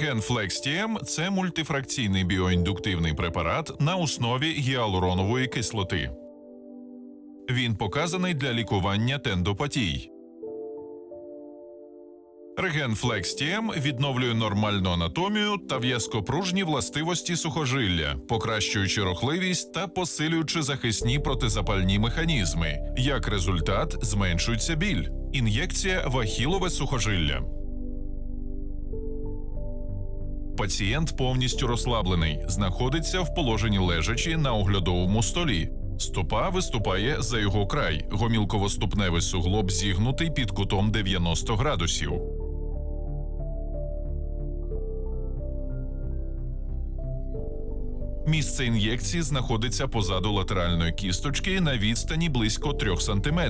Реген Флекстієм це мультифракційний біоіндуктивний препарат на основі гіалуронової кислоти. Він показаний для лікування тендопатій. Реген Флекстієм відновлює нормальну анатомію та в'язкопружні властивості сухожилля, покращуючи рухливість та посилюючи захисні протизапальні механізми. Як результат, зменшується біль. Ін'єкція в ахілове сухожилля. Пацієнт повністю розслаблений, знаходиться в положенні лежачі на оглядовому столі. Стопа виступає за його край. Гомілково-ступневий суглоб зігнутий під кутом 90 градусів. Місце ін'єкції знаходиться позаду латеральної кісточки на відстані близько 3 см.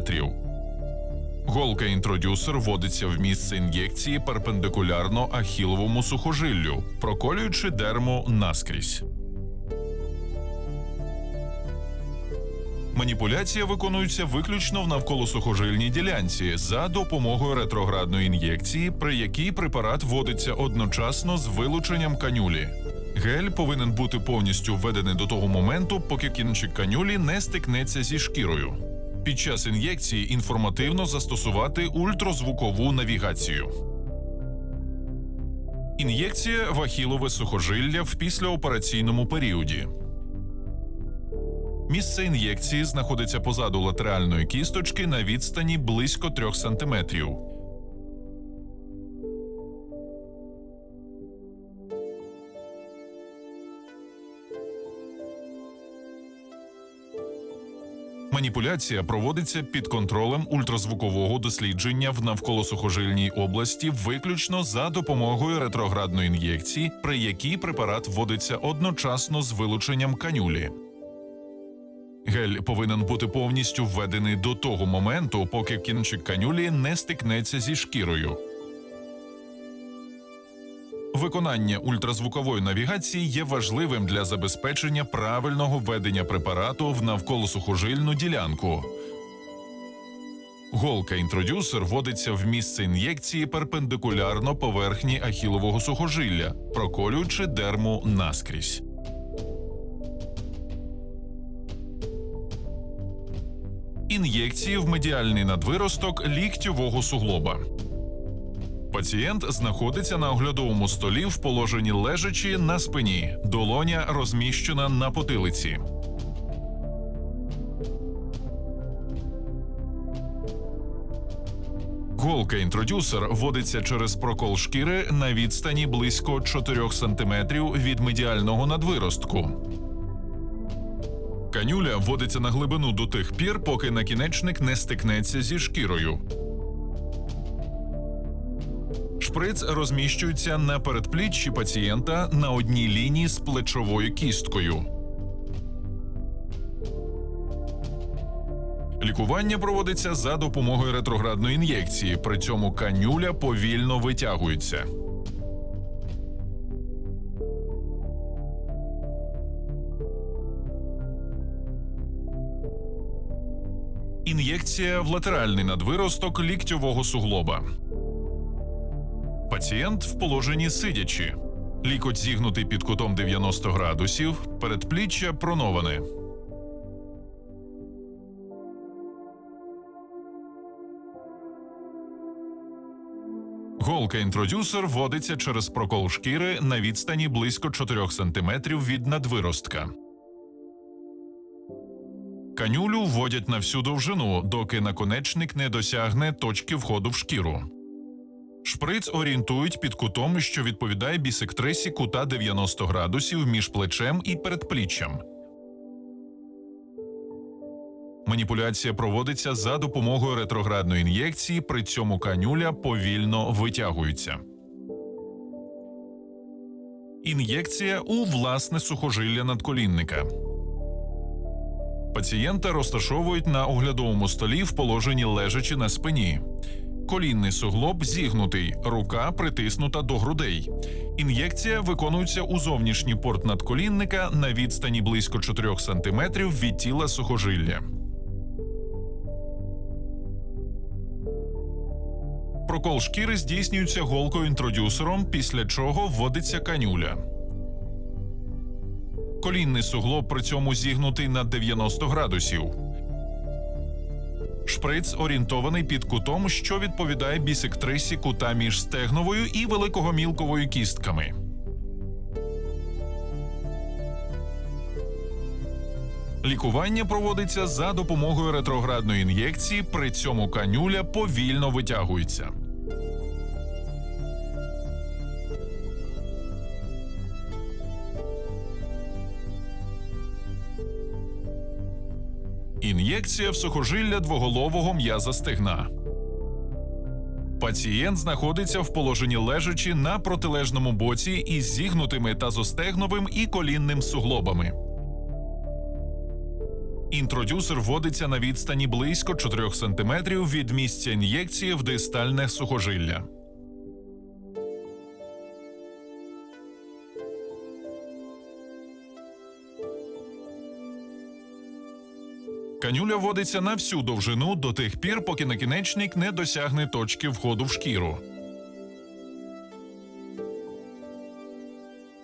Голка інтродюсер вводиться в місце ін'єкції перпендикулярно ахіловому сухожиллю, проколюючи дерму наскрізь. Маніпуляція виконується виключно в навколосухожильній ділянці за допомогою ретроградної ін'єкції, при якій препарат вводиться одночасно з вилученням канюлі. Гель повинен бути повністю введений до того моменту, поки кінчик канюлі не стикнеться зі шкірою. Під час ін'єкції інформативно застосувати ультразвукову навігацію. Ін'єкція в ахілове сухожилля в післяопераційному періоді. Місце ін'єкції знаходиться позаду латеральної кісточки на відстані близько 3 см. Маніпуляція проводиться під контролем ультразвукового дослідження в навколосухожильній області виключно за допомогою ретроградної ін'єкції, при якій препарат вводиться одночасно з вилученням канюлі. Гель повинен бути повністю введений до того моменту, поки кінчик канюлі не стикнеться зі шкірою. Виконання ультразвукової навігації є важливим для забезпечення правильного введення препарату в навколосухожильну ділянку. Голка інтродюсер вводиться в місце ін'єкції перпендикулярно поверхні ахілового сухожилля, проколюючи дерму наскрізь. Ін'єкції в медіальний надвиросток ліктьового суглоба. Пацієнт знаходиться на оглядовому столі в положенні лежачі на спині, долоня розміщена на потилиці. Голка інтродюсер вводиться через прокол шкіри на відстані близько 4 см від медіального надвиростку. Канюля вводиться на глибину до тих пір, поки накінечник не стикнеться зі шкірою. Шприц розміщується на передпліччі пацієнта на одній лінії з плечовою кісткою. Лікування проводиться за допомогою ретроградної ін'єкції. При цьому канюля повільно витягується. Ін'єкція в латеральний надвиросток ліктьового суглоба. Пацієнт в положенні сидячи. Лікоть зігнутий під кутом 90 градусів, передпліччя проноване. Голка інтродюсер вводиться через прокол шкіри на відстані близько 4 см від надвиростка. Канюлю вводять на всю довжину, доки наконечник не досягне точки входу в шкіру. Шприц орієнтують під кутом, що відповідає бісектрисі кута 90 градусів між плечем і передпліччям. Маніпуляція проводиться за допомогою ретроградної ін'єкції, при цьому канюля повільно витягується. Ін'єкція у власне сухожилля надколінника. Пацієнта розташовують на оглядовому столі в положенні лежачи на спині. Колінний суглоб зігнутий, рука притиснута до грудей. Ін'єкція виконується у зовнішній порт надколінника на відстані близько 4 см від тіла сухожилля. Прокол шкіри здійснюється голкою інтродюсером, після чого вводиться канюля. Колінний суглоб при цьому зігнутий на 90 градусів. Шприц орієнтований під кутом, що відповідає бісектрисі кута між стегновою і великогомілковою кістками. Лікування проводиться за допомогою ретроградної ін'єкції, при цьому канюля повільно витягується. Ін'єкція в сухожилля двоголового м'яза стегна. Пацієнт знаходиться в положенні лежачи на протилежному боці із зігнутими тазостегновим і колінним суглобами. Інтродюсер вводиться на відстані близько 4 см від місця ін'єкції в дистальне сухожилля. Канюля вводиться на всю довжину до тих пір, поки накінечник не досягне точки входу в шкіру.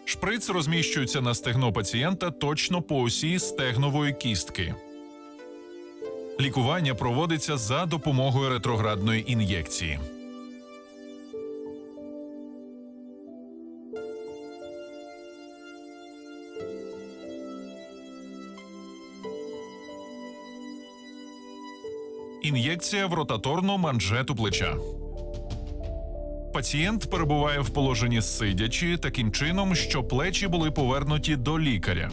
Шприц розміщується на стегно пацієнта точно по осі стегнової кістки. Лікування проводиться за допомогою ретроградної ін'єкції. Ін'єкція в ротаторну манжету плеча. Пацієнт перебуває в положенні сидячи таким чином, що плечі були повернуті до лікаря.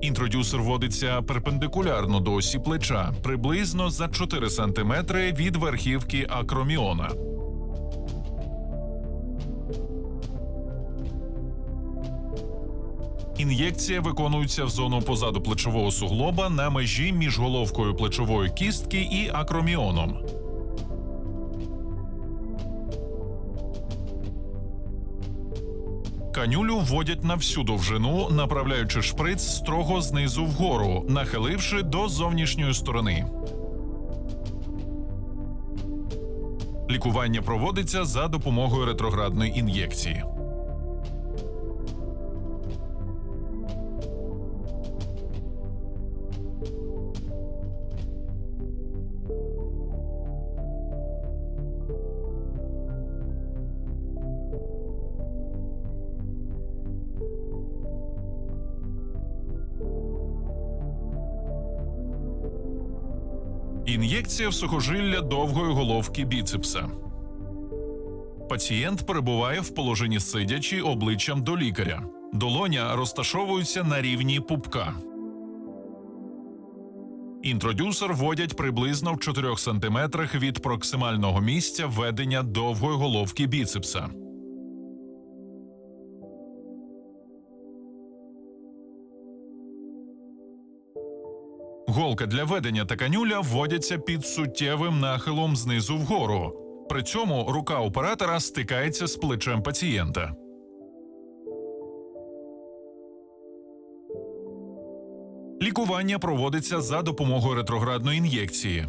Інтродюсер вводиться перпендикулярно до осі плеча, приблизно за 4 см від верхівки акроміона. Ін'єкція виконується в зону позаду плечового суглоба на межі між головкою плечової кістки і акроміоном. Канюлю вводять на всю довжину, направляючи шприц строго знизу вгору, нахиливши до зовнішньої сторони. Лікування проводиться за допомогою ретроградної ін'єкції. Ін'єкція в сухожилля довгої головки біцепса. Пацієнт перебуває в положенні сидячи обличчям до лікаря. Долоня розташовується на рівні пупка. Інтродюсер вводять приблизно в 4 см від проксимального місця введення довгої головки біцепса. Голка для ведення та канюля вводяться під суттєвим нахилом знизу вгору. При цьому рука оператора стикається з плечем пацієнта. Лікування проводиться за допомогою ретроградної ін'єкції.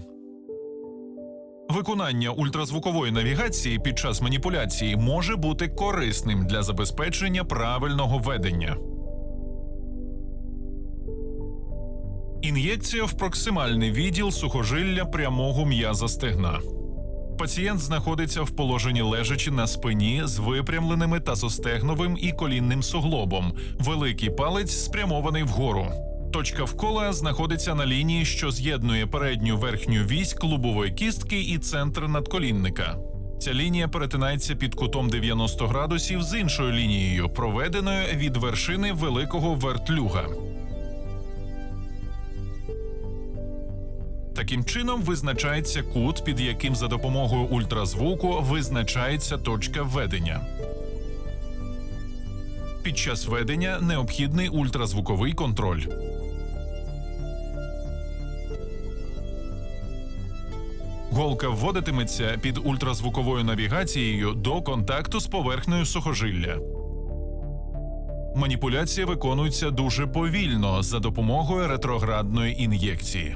Виконання ультразвукової навігації під час маніпуляції може бути корисним для забезпечення правильного ведення. Ін'єкція в проксимальний відділ сухожилля прямого м'яза стегна. Пацієнт знаходиться в положенні лежачи на спині з випрямленими тазостегновим і колінним суглобом. Великий палець спрямований вгору. Точка вкола знаходиться на лінії, що з'єднує передню верхню вісь клубової кістки і центр надколінника. Ця лінія перетинається під кутом 90 градусів з іншою лінією, проведеною від вершини великого вертлюга. Таким чином визначається кут, під яким за допомогою ультразвуку визначається точка введення. Під час ведення необхідний ультразвуковий контроль. Голка вводитиметься під ультразвуковою навігацією до контакту з поверхнею сухожилля. Маніпуляція виконується дуже повільно за допомогою ретроградної ін'єкції.